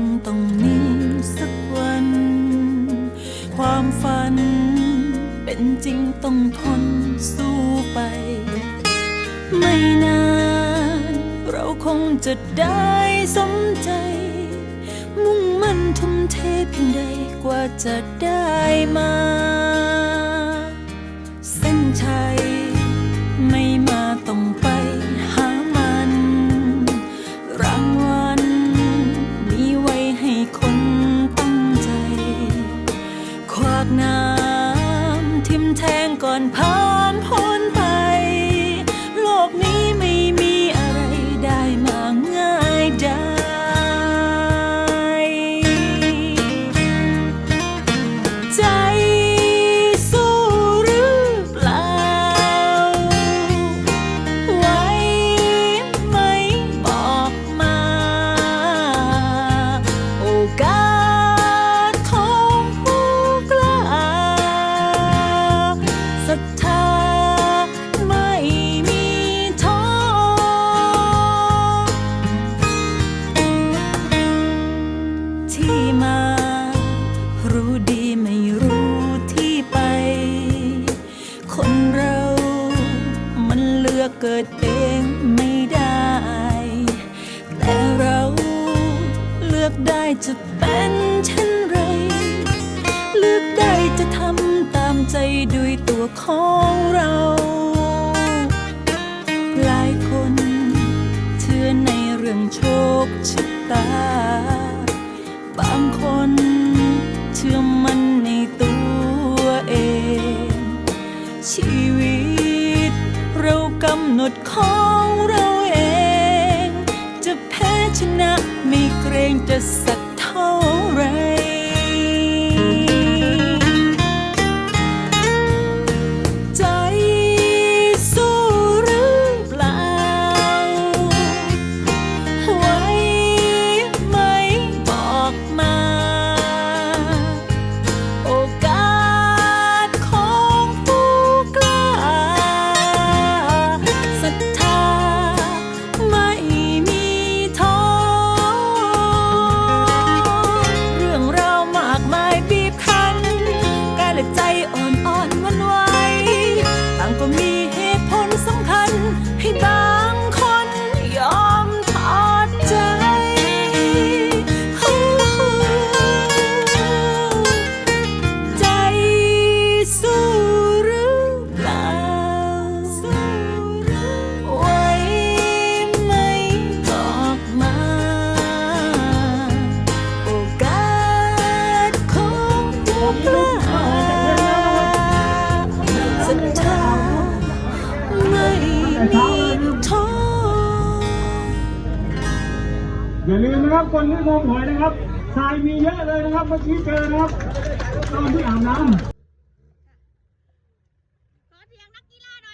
งต้องมีสักวัน ความฝัน เป็นจริงต้องทนสู้ไป ไม่นาน เราคงจะได้สมใจ มุ่งมั่นทุ่มเทเพียงใดกว่าจะได้มา ทิมแทงก่อนผ่านพ้น จะเป็นเช่นไร เลือกได้จะทำตามใจด้วยตัวของเรา หลายคนเชื่อในเรื่องโชคชะตา บางคนเชื่อมันในตัวเอง ชีวิตเรากำหนดของเราเอง จะแพ้ชนะไม่เกรงจะสัก เให้บา ออย่าลืมนะครับคนที่งมหอยนะครับทรายมีเยอะเลยนะครับเมื่อกี้เจอนะครับตอนที่อาบน้ำขอเสียงนักกีฬาหน่อย